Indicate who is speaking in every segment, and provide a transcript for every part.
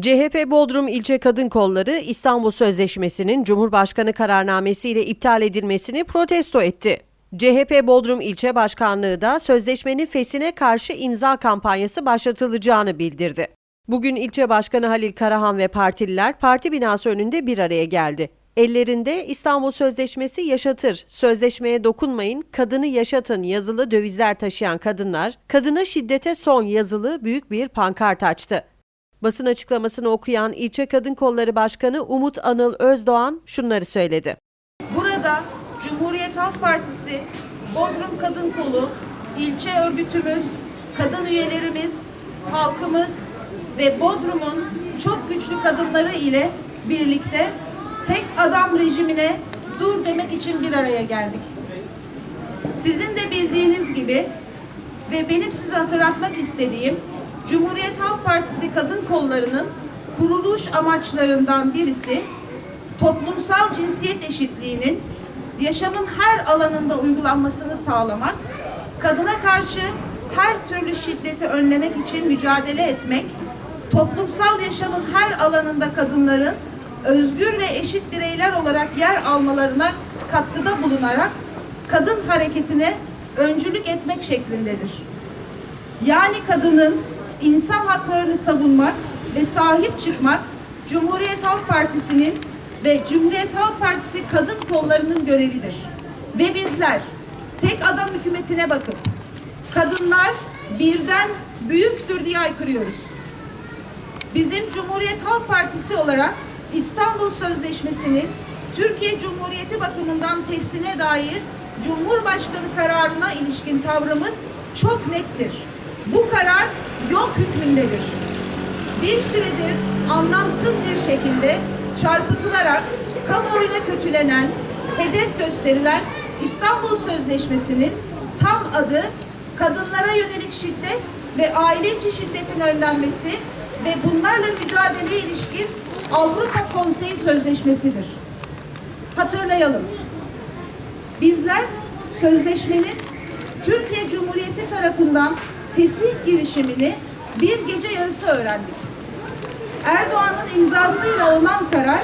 Speaker 1: CHP Bodrum İlçe Kadın Kolları İstanbul Sözleşmesi'nin Cumhurbaşkanı kararnamesiyle iptal edilmesini protesto etti. CHP Bodrum İlçe Başkanlığı da sözleşmenin fesine karşı imza kampanyası başlatılacağını bildirdi. Bugün ilçe başkanı Halil Karahan ve partililer parti binası önünde bir araya geldi. Ellerinde İstanbul Sözleşmesi yaşatır, sözleşmeye dokunmayın, kadını yaşatın yazılı dövizler taşıyan kadınlar, kadına şiddete son yazılı büyük bir pankart açtı. Basın açıklamasını okuyan İlçe Kadın Kolları Başkanı Umut Anıl Özdoğan şunları söyledi.
Speaker 2: Burada Cumhuriyet Halk Partisi, Bodrum Kadın Kolu, ilçe örgütümüz, kadın üyelerimiz, halkımız ve Bodrum'un çok güçlü kadınları ile birlikte tek adam rejimine dur demek için bir araya geldik. Sizin de bildiğiniz gibi ve benim size hatırlatmak istediğim Cumhuriyet Halk Partisi kadın kollarının kuruluş amaçlarından birisi toplumsal cinsiyet eşitliğinin yaşamın her alanında uygulanmasını sağlamak, kadına karşı her türlü şiddeti önlemek için mücadele etmek, toplumsal yaşamın her alanında kadınların özgür ve eşit bireyler olarak yer almalarına katkıda bulunarak kadın hareketine öncülük etmek şeklindedir. Yani kadının insan haklarını savunmak ve sahip çıkmak Cumhuriyet Halk Partisi'nin ve Cumhuriyet Halk Partisi kadın kollarının görevidir. Ve bizler tek adam hükümetine bakıp kadınlar birden büyüktür diye aykırıyoruz. Bizim Cumhuriyet Halk Partisi olarak İstanbul Sözleşmesi'nin Türkiye Cumhuriyeti bakımından fesline dair Cumhurbaşkanı kararına ilişkin tavrımız çok nettir. Bu karar yok hükmündedir. Bir süredir anlamsız bir şekilde çarpıtılarak kamuoyuna kötülenen, hedef gösterilen İstanbul Sözleşmesi'nin tam adı kadınlara yönelik şiddet ve aile içi şiddetin önlenmesi ve bunlarla mücadeleye ilişkin Avrupa Konseyi Sözleşmesi'dir. Hatırlayalım. Bizler sözleşmenin Türkiye Cumhuriyeti tarafından fesih girişimini bir gece yarısı öğrendik. Erdoğan'ın imzasıyla alınan karar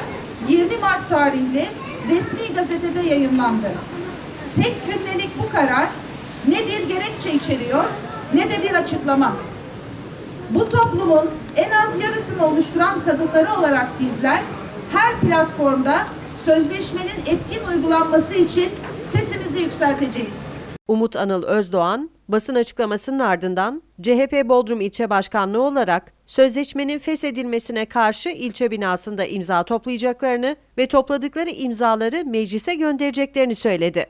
Speaker 2: 20 Mart tarihli resmi gazetede yayınlandı. Tek cümlelik bu karar ne bir gerekçe içeriyor ne de bir açıklama. Bu toplumun en az yarısını oluşturan kadınları olarak bizler her platformda sözleşmenin etkin uygulanması için sesimizi yükselteceğiz.
Speaker 1: Umut Anıl Özdoğan, basın açıklamasının ardından CHP Bodrum İlçe Başkanlığı olarak sözleşmenin feshedilmesine karşı ilçe binasında imza toplayacaklarını ve topladıkları imzaları meclise göndereceklerini söyledi.